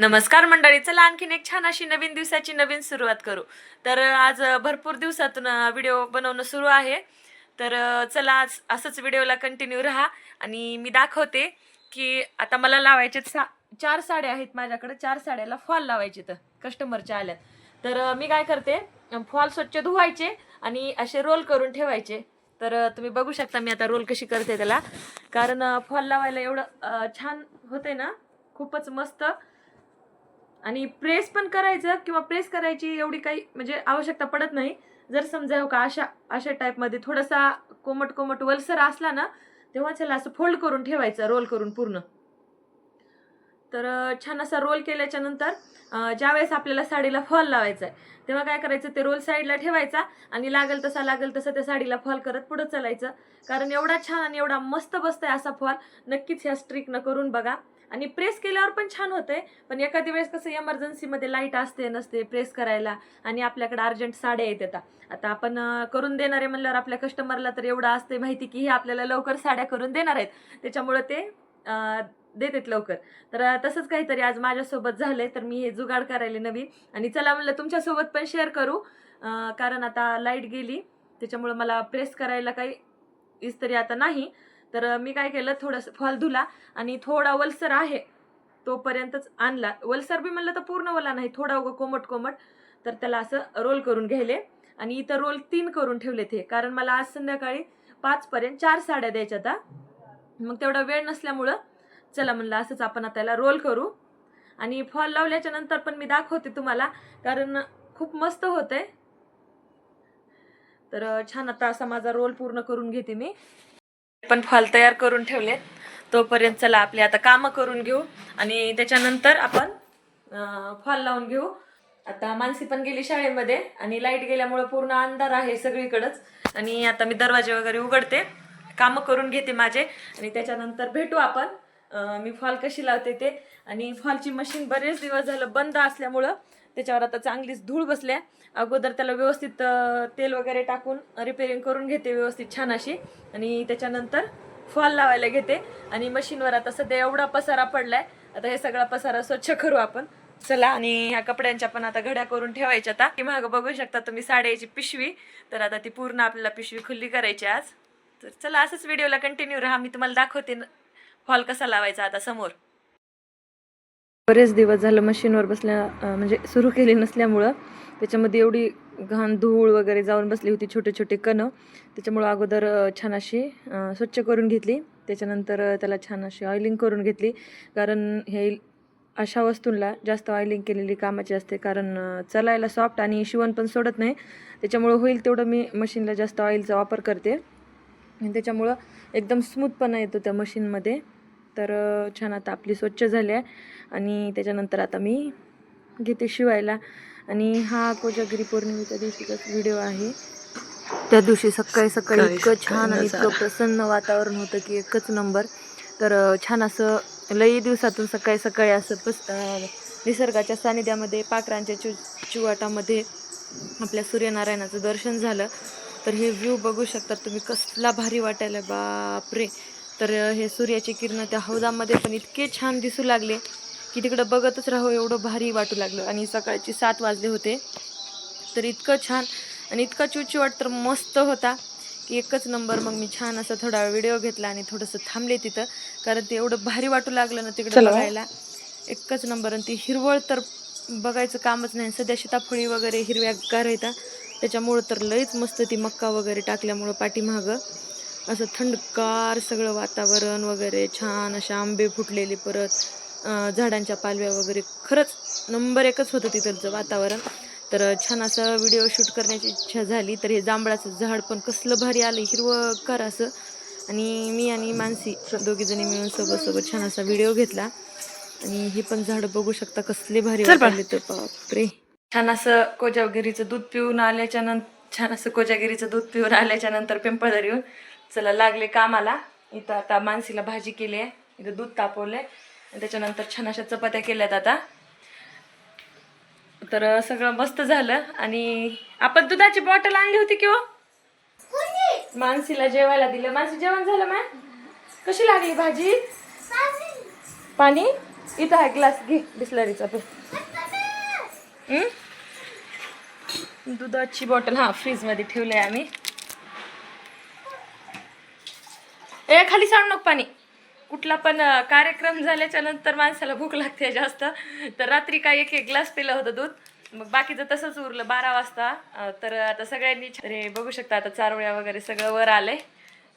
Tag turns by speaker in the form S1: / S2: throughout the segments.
S1: नमस्कार मंडळी चला आणखीन एक छान अशी नवीन दिवसाची नवीन सुरुवात करू. तर आज भरपूर दिवसातून व्हिडिओ बनवणं सुरू आहे. तर चला आज असंच व्हिडिओला कंटिन्यू राहा आणि मी दाखवते की आता मला लावायचे सा चार साड्या आहेत माझ्याकडे. चार साड्याला फॉल लावायचे तर कस्टमरच्या आल्यात. तर मी काय करते फॉल स्वच्छ धुवायचे आणि असे रोल करून ठेवायचे. तर तुम्ही बघू शकता मी आता रोल कशी करते त्याला. कारण फॉल लावायला एवढं छान होते ना खूपच मस्त. आणि प्रेस पण करायचं किंवा प्रेस करायची एवढी काही म्हणजे आवश्यकता पडत नाही. जर समजा हो का अशा अशा टाईपमध्ये थोडासा कोमट कोमट वलसर असला ना तेव्हा त्याला असं फोल्ड करून ठेवायचं रोल करून पूर्ण. तर छान असा रोल केल्याच्यानंतर ज्यावेळेस आपल्याला साडीला फॉल लावायचा आहे तेव्हा काय करायचं? ते रोल साईडला ठेवायचा आणि लागेल तसा लागेल तसं त्या साडीला फॉल करत पुढं चालायचं. कारण एवढा छान आणि एवढा मस्त बसत आहे असा फॉल नक्कीच ह्या स्ट्रिकनं करून बघा. आणि प्रेस केल्यावर पण छान होतंय. पण एखाद्या वेळेस कसं इमर्जन्सीमध्ये लाइट असते नसते प्रेस करायला आणि आपल्याकडे अर्जंट साड्या येत येतात आता आपण करून देणारे म्हणल्यावर आपल्या कस्टमरला तर एवढं असते माहिती की हे आपल्याला लवकर साड्या करून देणार आहेत. त्याच्यामुळं ते देतेत देतात लवकर. तर तसंच काहीतरी आज माझ्यासोबत झालंय तर मी हे जुगाड करायला नवीन. आणि चला म्हणलं तुमच्यासोबत पण शेअर करू कारण आता लाइट गेली. त्याच्यामुळं मला प्रेस करायला काही इस्तरी आता नाही. तर मी काय केलं थोडंसं फॉल धुला आणि थोडा वलसर आहे तोपर्यंतच आणला. वलसर बी म्हणलं तर पूर्ण वला नाही थोडा उगं कोमट कोमट. तर त्याला असं रोल करून घ्यायले आणि इथं रोल तीन करून ठेवले ते कारण मला आज संध्याकाळी पाचपर्यंत चार साड्या द्यायच्या आता मग तेवढा वेळ नसल्यामुळं चला म्हणलं असंच आपण आता त्याला रोल करू. आणि फॉल लावल्याच्या नंतर पण मी दाखवते तुम्हाला कारण खूप मस्त होतंय. तर छान आता असा माझा रोल पूर्ण करून घेते मी. पण फॉल तयार करून ठेवलेत तोपर्यंत चला आपले आता कामं करून घेऊ आणि त्याच्यानंतर आपण फॉल लावून घेऊ. आता मानसी पण गेली शाळेमध्ये आणि लाइट गेल्यामुळे पूर्ण अंधार आहे सगळीकडंच. आणि आता मी दरवाजे वगैरे उघडते कामं करून घेते माझे. आणि त्याच्यानंतर भेटू आपण. मी फॉल कशी लावते ते. आणि फॉलची मशीन बरेच दिवस झालं बंद असल्यामुळं त्याच्यावर आता चांगलीच धूळ बसल्या. अगोदर त्याला व्यवस्थित तेल वगैरे टाकून रिपेअरिंग करून घेते व्यवस्थित छान अशी. आणि त्याच्यानंतर फॉल लावायला घेते. आणि मशीनवर आता सध्या एवढा पसारा पडलाय. आता हे सगळा पसारा स्वच्छ करू आपण. चला आणि ह्या कपड्यांच्या पण आता घड्या करून ठेवायच्या आता. की मागं बघू शकता तुम्ही साड्याची पिशवी. तर आता ती पूर्ण आपल्याला पिशवी खुल्ली करायची आज. तर चला असंच व्हिडिओला कंटिन्यू राहा. मी तुम्हाला दाखवते फॉल कसा लावायचा आता समोर. बरेच दिवस झालं मशीनवर बसल्या म्हणजे सुरू केली नसल्यामुळं त्याच्यामध्ये एवढी घाण धूळ वगैरे जाऊन बसली होती छोटे छोटे कणं. त्याच्यामुळं अगोदर छान अशी स्वच्छ करून घेतली. त्याच्यानंतर त्याला छान अशी ऑइलिंग करून घेतली. कारण हे अशा वस्तूंना जास्त ऑइलिंग केलेली कामाची असते. कारण चलायला चालायला सॉफ्ट आणि शिवण पण सोडत नाही. त्याच्यामुळं होईल तेवढं मी मशीनला जास्त ऑइलचा वापर करते. आणि त्याच्यामुळं एकदम स्मूथपणा येतो त्या मशीनमध्ये. तर छान आता आपली स्वच्छ झाली आहे. आणि त्याच्यानंतर आता मी घेते शिवायला. आणि हा कोजागिरी पौर्णिमेच्या दिवशीचाच व्हिडिओ आहे. त्या दिवशी सकाळी सकाळी इतकं छान आणि इतकं. प्रसन्न वातावरण होतं की एकच नंबर तर छान असं लई दिवसातून सकाळी सकाळी असं पस निसर्गाच्या सानिध्यामध्ये पाखरांच्या चु चिवाटामध्ये आपल्या सूर्यनारायणाचं दर्शन झालं. तर हे व्ह्यू बघू शकता तुम्ही कसला भारी वाटायला बापरे! तर हे सूर्याची किरण त्या हौदामध्ये पण इतके छान दिसू लागले. की तिकडं बघतच राहू एवढं भारी वाटू लागलं. आणि सकाळचे सात वाजले होते. तर इतकं छान आणि इतका चुचवाट तर मस्त होता की एकच नंबर मग मी छान असा थोडा व्हिडिओ घेतला आणि थोडंसं थांबले तिथं. कारण ते एवढं भारी वाटू लागलं ना तिकडं. बघायला. एकच नंबर आणि ती हिरवळ तर बघायचं कामच नाही. सध्या सीताफळी वगैरे हिरव्यागार येतात त्याच्यामुळं तर लईच मस्त ती मक्का वगैरे टाकल्यामुळं पाठीमागं असं थंडगार सगळं वातावरण वगैरे छान असे आंबे फुटलेले परत. झाडांच्या पालव्या वगैरे खरंच नंबर एकच होतं तिथलचं वातावरण. तर छान असं व्हिडिओ शूट करण्याची इच्छा झाली. तर हे जांभळाचं झाड पण कसलं भारी आलं हिरवंगार असं. आणि मी आणि मानसी दोघीजणी मिळून सोबत सोबत छान असा व्हिडिओ घेतला. आणि ही पण झाड बघू शकता कसले भारी वाटले तर बापरे. छान असं कोजागिरीचं दूध पिऊन आल्याच्यानंतर छान असं कोजागिरीचं दूध पिऊन आल्याच्यानंतर पिंपळदर येऊन चला लागले कामाला. इथं आता मानसीला भाजी केली आहे इथं दूध तापवलंय. त्याच्यानंतर छान अशा चपात्या केल्यात आता. तर सगळं मस्त झालं. आणि आपण दुधाची बॉटल आणली होती किंवा मानसीला जेवायला दिलं. मानसी जेवण झालं मॅ कशी लागली भाजी? पाणी? इथं आहे ग्लास घे बिस्लरीचा पण? दुधाची बॉटल हा फ्रीजमध्ये ठेवली आहे आम्ही. ए खाली सांड नको पाणी. कुठला पण कार्यक्रम झाल्याच्यानंतर माणसाला भूक लागते जास्त. तर रात्री काय एक एक ग्लास पिलं होतं दूध. मग बाकीचं तसंच उरलं बारा वाजता. तर आता सगळ्यांनी हे बघू शकता आता चारोळ्या वगैरे सगळं वर आलंय.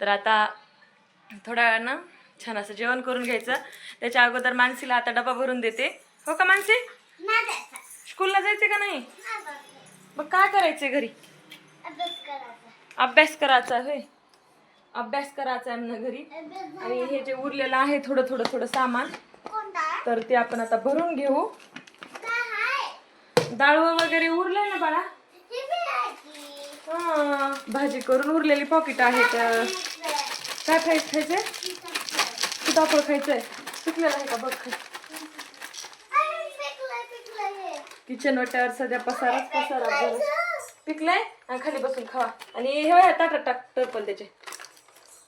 S1: तर आता थोड्या वेळानं छान असं जेवण करून घ्यायचं. त्याच्या अगोदर मानसीला आता डबा भरून देते. हो का मानसी? स्कूलला जायचे का नाही? मग काय करायचंय घरी? अभ्यास करायचा होय. अभ्यास करायचा आहे म्हणा घरी. आणि हे जे उरलेलं आहे थोडं थोडं थोडं सामान तर ते आपण आता भरून घेऊ. डाळ वगैरे उरलंय ना बाळा? हा, भाजी करून उरलेली पॉकेट आहेत काय खायचं खायचंय? सीताफळ खायचंय. सुकलेलं आहे का? बघ किचन वाट्यावर सध्या पसाराच पसारा. पिकलाय आणि खाली बसून खावा. आणि हे ताटात टाक टर्पल त्याचे.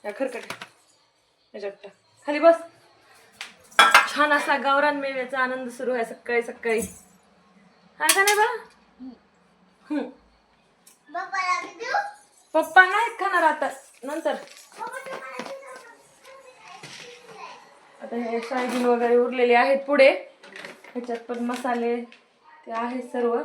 S1: या खरकट. याच्यात खाली बस. छान असा गावरान मेव्याचा आनंद सुरू आहे सकाळी सकाळी. हा का नाही बा. पप्पा नाहीत खाणार आता. नंतर. आता हे सोयाबीन वगैरे उरलेले आहेत पुढे. ह्याच्यात पण मसाले ते आहेत सर्व.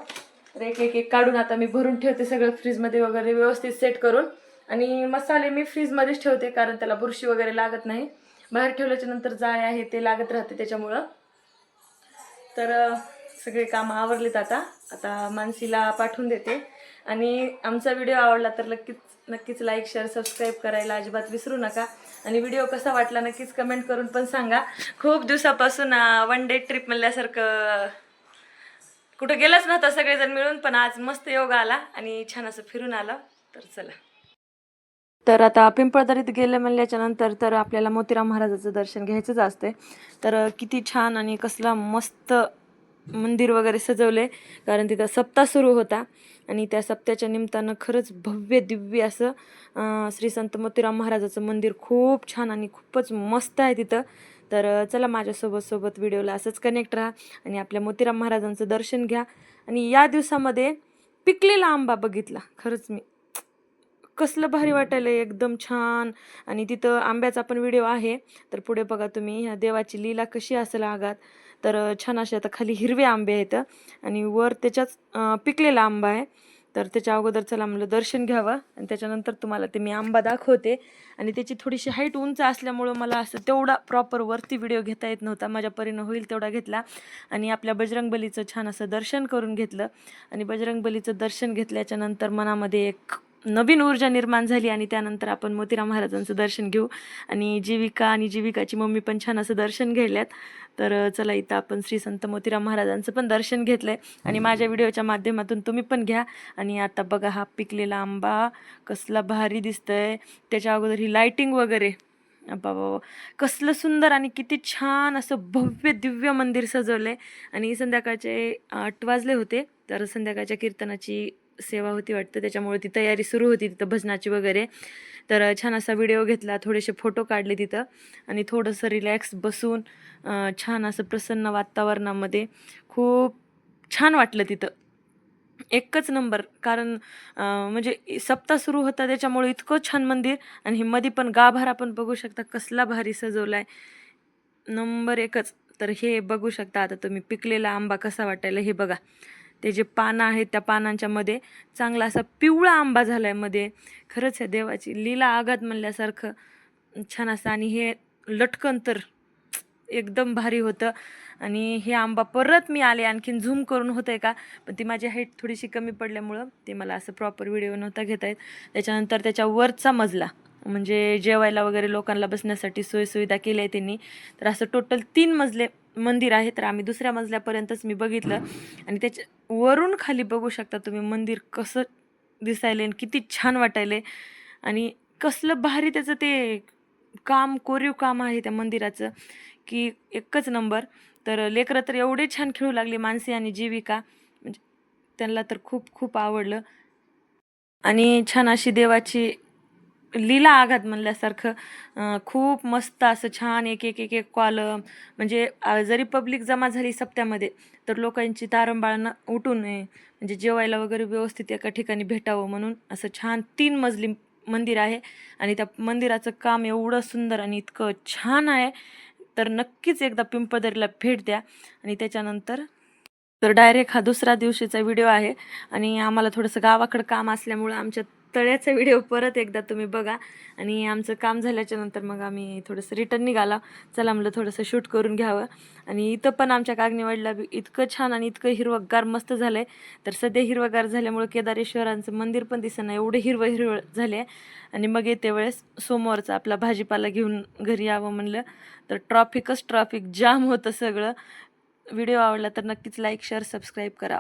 S1: तर एक एक एक काढून आता मी भरून ठेवते सगळं फ्रीजमध्ये वगैरे व्यवस्थित सेट करून. आणि मसाले मी फ्रीजमध्येच ठेवते कारण त्याला बुरशी वगैरे लागत नाही. बाहेर ठेवल्याच्या नंतर जाळे आहे ते लागत राहते त्याच्यामुळं. तर सगळे कामं आवरलेत आता. आता मानसीला पाठवून देते. आणि आमचा व्हिडिओ आवडला तर नक्कीच नक्कीच लाईक शेअर सबस्क्राईब करायला अजिबात विसरू नका. आणि व्हिडिओ कसा वाटला नक्कीच कमेंट करून पण सांगा. खूप दिवसापासून वन डे ट्रिप म्हणल्यासारखं कुठं गेलंच नव्हतं सगळेजण मिळून पण आज मस्त योग आला आणि छान असं फिरून आलं. तर चला. तर आता पिंपळदरीत गेले म्हणल्याच्या नंतर तर आपल्याला मोतीराम महाराजाचं दर्शन घ्यायचंच असते तर किती छान आणि कसला मस्त मंदिर वगैरे सजवले कारण तिथं सप्ताह सुरू होता आणि त्या सप्त्याच्या निमित्तानं खरंच भव्य दिव्य असं श्री संत मोतीराम महाराजाचं मंदिर खूप छान आणि खूपच मस्त आहे तिथं. तर चला माझ्यासोबत सोबत व्हिडिओला असंच कनेक्ट राहा आणि आपल्या मोतीराम महाराजांचं दर्शन घ्या. आणि या दिवसामध्ये पिकलेला आंबा बघितला खरंच मी. कसलं भारी वाटायला एकदम छान. आणि तिथं आंब्याचा पण व्हिडिओ आहे. तर पुढे बघा तुम्ही ह्या देवाची लीला कशी असेल आगात. तर छान असे आता खाली हिरवे आंबे आहेत. आणि वर त्याच्याच पिकलेला आंबा आहे. तर त्याच्या अगोदर चला म्हणलं दर्शन घ्यावं. आणि त्याच्यानंतर तुम्हाला ते मी आंबा दाखवते. आणि त्याची थोडीशी हाईट उंच असल्यामुळं मला असं तेवढा प्रॉपर वरती व्हिडिओ घेता येत नव्हता. माझ्या परीनं होईल तेवढा घेतला. आणि आपल्या बजरंगबलीचं छान असं दर्शन करून घेतलं. आणि बजरंगबलीचं दर्शन घेतल्याच्या नंतर मनामध्ये एक नवीन ऊर्जा निर्माण झाली आणि त्यानंतर आपण मोतीराम महाराजांचं दर्शन घेऊ. आणि जीविका आणि जीविकाची मम्मी पण छान असं दर्शन घ्यायल्यात तर चला इथं आपण श्री संत मोतीराम महाराजांचं पण दर्शन घेतलं आहे आणि माझ्या व्हिडिओच्या माध्यमातून तुम्ही पण घ्या. आणि आता बघा हा पिकलेला आंबा कसला भारी दिसतंय. त्याच्या अगोदर ही लाईटिंग वगैरे. बाबा कसलं सुंदर आणि किती छान असं भव्य दिव्य मंदिर सजवलं आहे आणि संध्याकाळचे आठ वाजले होते. तर संध्याकाळच्या कीर्तनाची सेवा होती वाटतं. त्याच्यामुळे ती तयारी सुरू होती तिथं भजनाची वगैरे. तर छान असा व्हिडिओ घेतला. थोडेसे फोटो काढले तिथं. आणि थोडंसं रिलॅक्स बसून छान असं प्रसन्न वातावरणामध्ये खूप छान वाटलं तिथं. एकच नंबर कारण म्हणजे सप्ताह सुरू होता त्याच्यामुळे इतकं छान मंदिर आणि हे मध्ये पण गाभारा पण बघू शकता कसला भारी सजवला आहे नंबर एकच. तर हे बघू शकता आता तुम्ही पिकलेला आंबा कसा वाटायला हे बघा. ते जे पानं आहेत त्या पानांच्या मध्ये चांगला असा पिवळा आंबा झाला आहे मध्ये. खरंच आहे देवाची. लीला आघात म्हणल्यासारखं छान असं आणि हे लटकन तर एकदम भारी होतं. आणि हे आंबा परत मी आले आणखीन झूम करून होतं आहे का? पण ती माझी हाईट थोडीशी कमी पडल्यामुळं ते मला असं प्रॉपर व्हिडिओ नव्हता घेता येत. त्याच्यानंतर त्याच्या वरचा मजला म्हणजे जेवायला वगैरे लोकांना बसण्यासाठी सोयीसुविधा केल्या आहे त्यांनी. तर असं टोटल तीन मजले मंदिर आहे तर आम्ही दुसऱ्या मजल्यापर्यंतच मी बघितलं. आणि त्याच्या वरून खाली बघू शकता तुम्ही मंदिर कसं दिसायले आणि किती छान वाटायले आणि कसलं भारी त्याचं ते काम कोरीव काम आहे त्या मंदिराचं की एकच नंबर. तर लेकरं तर एवढे छान खेळू लागले मानसी आणि जीविका. म्हणजे त्यांना तर खूप खूप आवडलं. आणि छान अशी देवाची लीला आघात म्हणल्यासारखं खूप मस्त असं छान एक एक एक एक कॉलम म्हणजे जरी पब्लिक जमा झाली सप्त्यामध्ये तर लोकांची तारंबाळ न उठू नये म्हणजे जेवायला वगैरे व्यवस्थित एका ठिकाणी भेटावं म्हणून असं छान तीन मजली मंदिर आहे. आणि त्या मंदिराचं काम एवढं सुंदर आणि इतकं छान आहे. तर नक्कीच एकदा पिंपदरीला भेट द्या. आणि त्याच्यानंतर तर डायरेक्ट हा दुसरा दिवशीचा व्हिडिओ आहे. आणि आम्हाला थोडंसं गावाकडं काम असल्यामुळं आमच्या तळ्याचा व्हिडिओ परत एकदा तुम्ही बघा. आणि आमचं काम झाल्याच्यानंतर मग आम्ही थोडंसं रिटर्न निघाला. चला म्हणलं थोडंसं शूट करून घ्यावं. आणि इथं पण आमच्या कागनीवाडीला बी इतकं छान आणि इतकं हिरवगार मस्त झालं आहे तर सध्या हिरवगार झाल्यामुळं केदारेश्वरांचं मंदिर पण दिसतं नाही एवढं हिरवं हिरवं झाले आणि मग येते वेळेस सोमवारचा आपला भाजीपाला घेऊन घरी यावं म्हणलं. तर ट्रॉफिकच ट्रॉफिक जाम होतं सगळं. व्हिडिओ आवडला तर नक्कीच लाईक शेअर सबस्क्राईब करा.